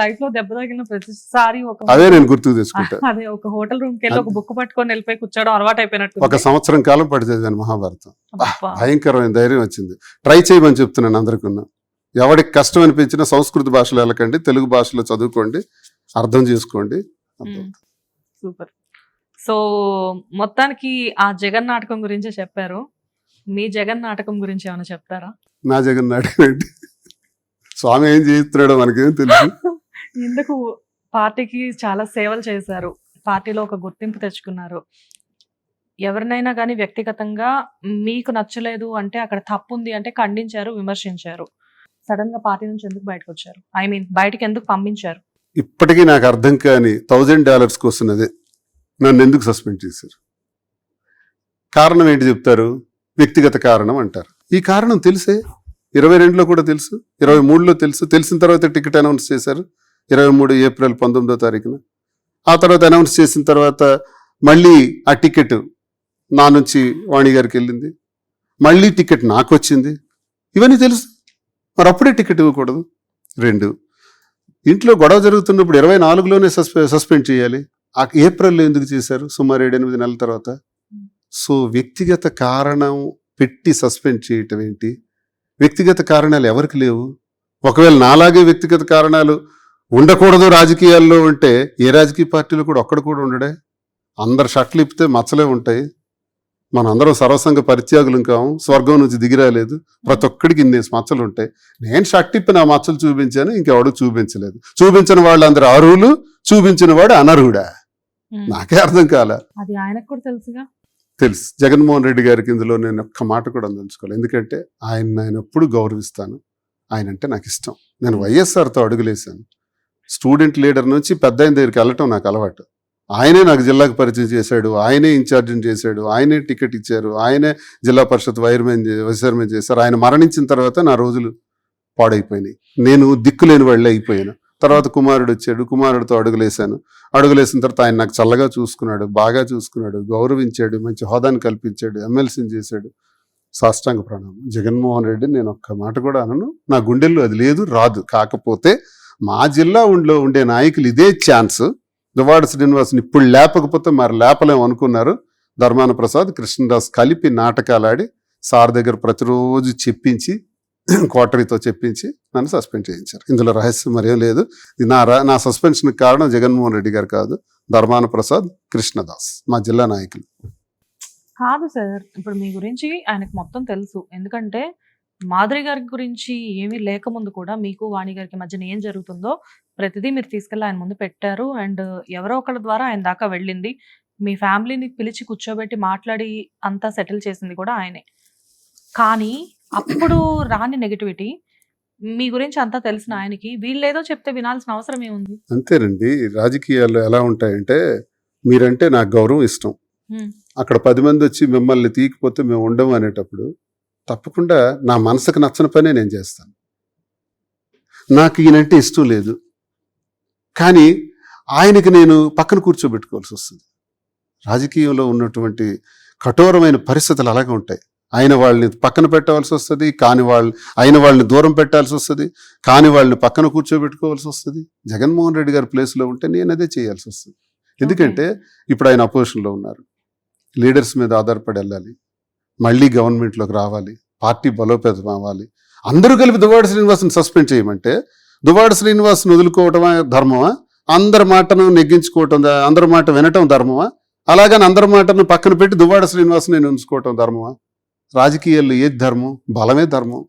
లైఫ్లో దెబ్బ తగిలిన ప్రతిసారి ఒక అవే నేను గుర్తుకు తెచ్చుకుంటా. అదే ఒక హోటల్ రూమ్కి వెళ్ళి ఒక బుక్ పట్టుకొని వెళ్ళిపోయి కూర్చోవడం అలవాటు అయిపోయినట్టు ఒక సంవత్సరం కాలం పడి చదివాను మహాభారతం. భయంకరమైన ధైర్యం వచ్చింది. ట్రై చేయమని చెప్తున్నాను అందరికీ ఎవరికి కష్టం అనిపించినా సంస్కృత భాషలో వెళ్ళకండి తెలుగు భాషలో చదువుకోండి అర్థం చేసుకోండి. సూపర్. సో మొత్తానికి ఆ జగన్ నాటకం గురించే చెప్పారు. మీ జగన్ నాటకం గురించి ఏమైనా చెప్తారా? నా జగన్ నాటకం స్వామి ఏం చేస్తున్నాడో మనకేం తెలుసు ఎందుకు పార్టీకి చాలా సేవలు చేశారు? పార్టీలో ఒక గుర్తింపు తెచ్చుకున్నారు. ఎవరినైనా కానీ వ్యక్తిగతంగా మీకు నచ్చలేదు అంటే అక్కడ తప్పు ఉంది అంటే ఖండించారు విమర్శించారు. సడన్గా పార్టీ నుంచి ఎందుకు బయటకు వచ్చారు? ఐ మీన్ బయటకు ఎందుకు పంపించారు? ఇప్పటికీ నాకు అర్థం కాని థౌజండ్ డాలర్స్ కోసం అదే. నన్ను ఎందుకు సస్పెండ్ చేశారు? కారణం ఏంటి చెప్తారు? వ్యక్తిగత కారణం అంటారు. ఈ కారణం తెలిసే? ఇరవై రెండులో కూడా తెలుసు ఇరవై మూడులో తెలుసు తెలిసిన తర్వాత టికెట్ అనౌన్స్ చేశారు. ఇరవై మూడు ఏప్రిల్ పంతొమ్మిదో తారీఖున. ఆ తర్వాత అనౌన్స్ చేసిన తర్వాత మళ్ళీ ఆ టికెట్ నా నుంచి వాణి గారికి వెళ్ళింది. మళ్ళీ టికెట్ నాకు వచ్చింది ఇవన్నీ తెలుసు. మరి అప్పుడే టికెట్ ఇవ్వకూడదు. రెండు. ఇంట్లో గొడవ జరుగుతున్నప్పుడు ఇరవై నాలుగులోనే సస్పె సస్పెండ్ చేయాలి. ఆ ఏప్రిల్లో ఎందుకు చేశారు? సుమారు ఏడెనిమిది నెలల తర్వాత. సో వ్యక్తిగత కారణం పెట్టి సస్పెండ్ చేయటం ఏంటి? వ్యక్తిగత కారణాలు ఎవరికి లేవు? ఒకవేళ నాలాగే వ్యక్తిగత కారణాలు ఉండకూడదు రాజకీయాల్లో ఉంటే ఏ రాజకీయ పార్టీలో కూడా ఒక్కడ కూడా ఉండడే. అందరు షర్ట్లు ఇప్పితే మచ్చలే ఉంటాయి. మన అందరం సర్వసంగ పరిత్యాగులు కాము స్వర్గం నుంచి దిగిరాలేదు ప్రతి ఒక్కడికి ఇన్ని మచ్చలు ఉంటాయి. నేను షర్ట్ ఇప్పి నా మచ్చలు చూపించాను ఇంకెవడు చూపించలేదు. చూపించిన వాళ్ళందరూ అర్హులు చూపించిన వాడు అనర్హుడా? నాకే అర్థం కాలే. అది ఆయనకు కూడా తెలుసుగా? తెలుసు. జగన్మోహన్ రెడ్డి గారికి ఇందులో నేను ఒక్క మాట కూడా అందించుకోవాలి ఎందుకంటే ఆయన నేను ఎప్పుడు గౌరవిస్తాను. ఆయన అంటే నాకు ఇష్టం. నేను వైఎస్ఆర్తో అడుగులేశాను. స్టూడెంట్ లీడర్ నుంచి పెద్ద ఆయన దగ్గరికి వెళ్ళటం నాకు అలవాటు. ఆయనే నాకు జిల్లాకు పరిచయం చేశాడు ఆయనే ఇన్ఛార్జిని చేశాడు ఆయనే టికెట్ ఇచ్చారు ఆయనే జిల్లా పరిషత్ వైర్మెన్ చే- చేశారు. ఆయన మరణించిన తర్వాత నా రోజులు పాడైపోయినాయి. నేను దిక్కులేని వాళ్ళే అయిపోయాను. తర్వాత కుమారుడు వచ్చాడు కుమారుడితో అడుగులేశాను. అడుగులేసిన తర్వాత ఆయన నాకు చల్లగా చూసుకున్నాడు బాగా చూసుకున్నాడు గౌరవించాడు మంచి హోదాను కల్పించాడు ఎమ్మెల్సీని చేశాడు. సాష్టాంగ ప్రణామం. జగన్మోహన్ రెడ్డి నేను ఒక్క మాట కూడా అనను నా గుండెల్లో అది లేదు రాదు. కాకపోతే మా జిల్లా ఉండిలో ఉండే నాయకులు ఇదే ఛాన్స్. దువాడ శ్రీనివాసుని ఇప్పుడు లేపకపోతే మరి లేపలేం అనుకున్నారు. ధర్మాన ప్రసాద్ కృష్ణదాస్ కలిపి నాటకాలు ఆడి సార్ దగ్గర ప్రతిరోజు చెప్పించి క్వార్టరీతో చెప్పించి నన్ను సస్పెండ్ చేయించారు. ఇందులో రహస్యం మరేం లేదు. ఇది నా రా- నా సస్పెన్షన్కి కారణం జగన్మోహన్ రెడ్డి గారు కాదు. ధర్మాన ప్రసాద్ కృష్ణదాస్ మా జిల్లా నాయకులు. కాదు సార్ ఇప్పుడు మీ గురించి ఆయనకు మొత్తం తెలుసు. ఎందుకంటే మాధురి గారి గురించి ఏమీ లేకముందు కూడా మీకు వాణి గారికి మధ్యన ఏం జరుగుతుందో ప్రతిదీ మీరు తీసుకెళ్ళి ఆయన ముందు పెట్టారు. అండ్ ఎవరో ఒకళ్ళ ద్వారా ఆయన దాకా వెళ్ళింది. మీ ఫ్యామిలీని పిలిచి కూర్చోబెట్టి మాట్లాడి అంతా సెటిల్ చేసింది కూడా ఆయనే. కానీ అప్పుడు రాని నెగిటివిటీ మీ గురించి అంతా తెలిసిన ఆయనకి వీళ్ళేదో చెప్తే వినాల్సిన అవసరం ఏముంది? అంతేనండి. రాజకీయాల్లో ఎలా ఉంటాయంటే మీరంటే నాకు గౌరవం ఇష్టం. అక్కడ పది మంది వచ్చి మిమ్మల్ని తీయకపోతే మేము ఉండము అనేటప్పుడు తప్పకుండా నా మనసుకు నచ్చని పనే నేను చేస్తాను. నాకు ఈయనంటే ఇష్టం లేదు. కానీ ఆయనకి నేను పక్కన కూర్చోబెట్టుకోవాల్సి వస్తుంది. రాజకీయంలో ఉన్నటువంటి కఠోరమైన పరిస్థితులు అలాగే ఉంటాయి. ఆయన వాళ్ళని పక్కన పెట్టవలసి వస్తుంది కాని వాళ్ళు అయిన వాళ్ళని దూరం పెట్టాల్సి వస్తుంది కాని వాళ్ళని పక్కన కూర్చోబెట్టుకోవాల్సి వస్తుంది. జగన్మోహన్ రెడ్డి గారి ప్లేస్లో ఉంటే నేను అదే చేయాల్సి వస్తుంది. ఎందుకంటే ఇప్పుడు ఆయన అపోజిషన్లో ఉన్నారు. లీడర్స్ మీద ఆధారపడి వెళ్ళాలి. మళ్ళీ గవర్నమెంట్లోకి రావాలి పార్టీ బలోపేతం అవ్వాలి. అందరూ కలిపి దువాడ శ్రీనివాస్ని సస్పెండ్ చేయమంటే దువాడ శ్రీనివాస్ని వదులుకోవటమా ధర్మమా? అందరి మాటను నెగ్గించుకోవటం అందరి మాట వినటం ధర్మమా? అలాగని అందరి మాటను పక్కన పెట్టి దువాడ శ్రీనివాస్ని నేను ఉంచుకోవటం ధర్మమా? రాజకీయాల్లో ఏది ధర్మం? బలమే ధర్మం.